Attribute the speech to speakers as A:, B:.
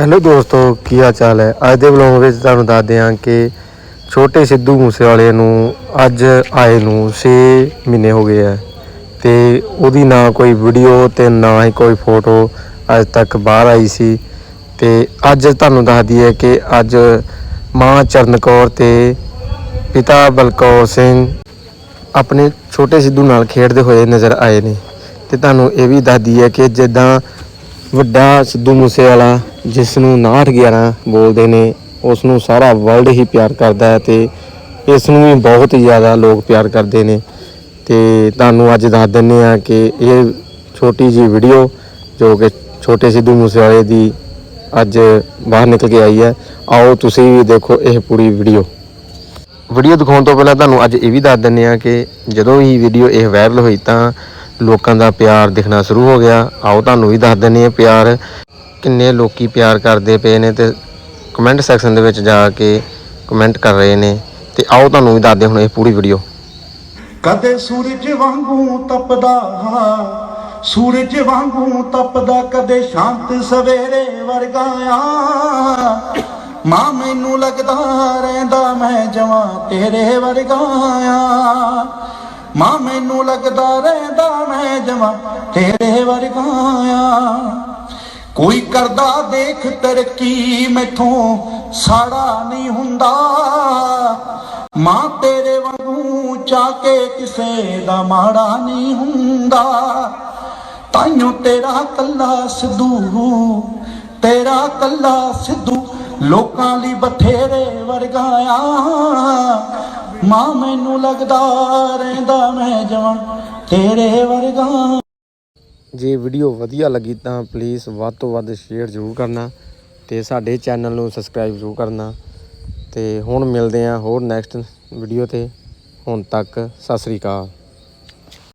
A: Hello ਦੋਸਤੋ, ਕੀ ਹਾਲ ਚਾਲ ਹੈ? ਅੱਜ ਦੇ ਵਲੋਗ ਵਿੱਚ ਤੁਹਾਨੂੰ ਦੱਸਦੇ ਹਾਂ ਕਿ ਛੋਟੇ ਸਿੱਧੂ ਮੂਸੇਵਾਲੇ ਨੂੰ ਅੱਜ ਆਏ ਨੂੰ 6 ਮਹੀਨੇ ਹੋ ਗਏ ਆ ਤੇ ਉਹਦੀ ਨਾ ਕੋਈ ਵੀਡੀਓ ਤੇ ਨਾ ਹੀ ਕੋਈ ਫੋਟੋ ਅੱਜ ਤੱਕ ਬਾਹਰ ਆਈ ਸੀ ਤੇ ਅੱਜ ਤੁਹਾਨੂੰ ਦੱਸਦੀ ਹੈ ਕਿ ਅੱਜ ਮਾਂ ਚਰਨ ਕੌਰ ਤੇ ਪਿਤਾ ਬਲਕੌਰ ਸਿੰਘ ਆਪਣੇ ਛੋਟੇ ਸਿੱਧੂ ਨਾਲ ਖੇਡਦੇ ਹੋਏ ਨਜ਼ਰ ਆਏ ਨੇ ਤੇ ਤੁਹਾਨੂੰ ਇਹ ਵੀ ਦੱਸਦੀ ਹੈ ਕਿ ਜਿੱਦਾਂ ਵੱਡਾ ਸਿੱਧੂ ਮੂਸੇਵਾਲਾ ਜਿਸ ਨੂੰ 911 ਬੋਲਦੇ ਨੇ ਉਸ ਨੂੰ ਸਾਰਾ ਵਰਲਡ ਹੀ ਪਿਆਰ ਕਰਦਾ ਹੈ ਤੇ ਇਸ ਨੂੰ ਵੀ ਬਹੁਤ ਹੀ ਜ਼ਿਆਦਾ ਲੋਕ ਪਿਆਰ ਕਰਦੇ ਨੇ। ਤੇ ਤੁਹਾਨੂੰ ਅੱਜ ਦੱਸ ਦਿੰਨੇ ਆ ਕਿ ਇਹ ਛੋਟੀ ਜੀ ਵੀਡੀਓ ਜੋ ਕਿ ਛੋਟੇ ਸਿੱਧੂ ਮੂਸੇਵਾਲੇ ਦੀ ਅੱਜ ਬਾਹਰ ਨਿਕਲ ਕੇ ਆਈ ਹੈ, ਆਓ ਤੁਸੀਂ ਵੀ ਦੇਖੋ ਇਹ ਪੂਰੀ ਵੀਡੀਓ ਵੀਡੀਓ ਦਿਖਾਉਣ ਤੋਂ ਪਹਿਲਾਂ ਤੁਹਾਨੂੰ ਅੱਜ ਇਹ ਵੀ ਦੱਸ ਦਿੰਨੇ ਆ ਕਿ ਜਦੋਂ ਹੀ ਵੀਡੀਓ ਇਹ ਵਾਇਰਲ ਹੋਈ ਤਾਂ ਲੋਕਾਂ ਦਾ ਪਿਆਰ ਦਿਖਣਾ ਸ਼ੁਰੂ ਹੋ ਗਿਆ। ਆਓ ਤੁਹਾਨੂੰ ਵੀ ਦੱਸ ਦਿੰਨੇ ਆ ਪਿਆਰ ਕਿੰਨੇ ਲੋਕੀ ਪਿਆਰ ਕਰਦੇ ਪਏ ਨੇ ਤੇ ਕਮੈਂਟ ਸੈਕਸ਼ਨ ਦੇ ਵਿੱਚ ਜਾ ਕੇ ਕਮੈਂਟ ਕਰ ਰਹੇ ਨੇ ਤੇ ਆਓ ਤੁਹਾਨੂੰ ਵੀ ਦੱਸਦੇ ਹੁਣ ਇਹ ਪੂਰੀ ਵੀਡੀਓ
B: ਕਦੇ ਸੂਰਜ ਵਾਂਗੂ ਤਪਦਾ ਸੂਰਜ ਵਾਂਗੂ ਤਪਦਾ, ਕਦੇ ਸ਼ਾਂਤ ਸਵੇਰੇ ਵਰਗਾ ਆ ਮਾਂ ਮੈਨੂੰ ਲੱਗਦਾ ਰਹਿੰਦਾ ਮੈਂ ਜਵਾਂ ਤੇਰੇ ਵਰਗਾ ਆ ਮਾਂ ਮੈਨੂੰ ਲੱਗਦਾ ਰਹਿੰਦਾ ਮੈਂ ਜਵਾਂ ਤੇਰੇ ਵਰਗਾ ਆ। ਕੋਈ ਕਰਦਾ ਦੇਖ ਤਰੱਕੀ ਮੈਥੋਂ ਸਾੜਾ ਨਹੀਂ ਹੁੰਦਾ। ਮਾਂ ਤੇਰੇ ਵਾਂਗੂ ਚਾ ਕੇ ਕਿਸੇ ਦਾ ਮਾੜਾ ਨਹੀਂ ਹੁੰਦਾ। ਤਾਈਓ ਤੇਰਾ ਕੱਲਾ ਸਿੱਧੂ, ਤੇਰਾ ਕੱਲਾ ਸਿੱਧੂ ਲੋਕਾਂ ਲਈ ਬਥੇਰੇ ਵਰਗਾ ਆ। ਮਾਂ ਮੈਨੂੰ ਲੱਗਦਾ ਰਹਿੰਦਾ ਮੈਂ ਜਵਾਂ ਤੇਰੇ ਵਰਗਾ।
A: ਜੇ ਵੀਡੀਓ ਵਧੀਆ ਲੱਗੀ ਤਾਂ ਪਲੀਜ਼ ਵੱਧ ਤੋਂ ਵੱਧ ਸ਼ੇਅਰ ਜ਼ਰੂਰ ਕਰਨਾ ਤੇ ਸਾਡੇ ਚੈਨਲ ਨੂੰ ਸਬਸਕ੍ਰਾਈਬ ਜ਼ਰੂਰ ਕਰਨਾ ਤੇ ਹੁਣ ਮਿਲਦੇ ਹਾਂ ਹੋਰ ਨੈਕਸਟ ਵੀਡੀਓ ਤੇ। ਹੁਣ ਤੱਕ ਸਤਿ ਸ੍ਰੀ ਅਕਾਲ।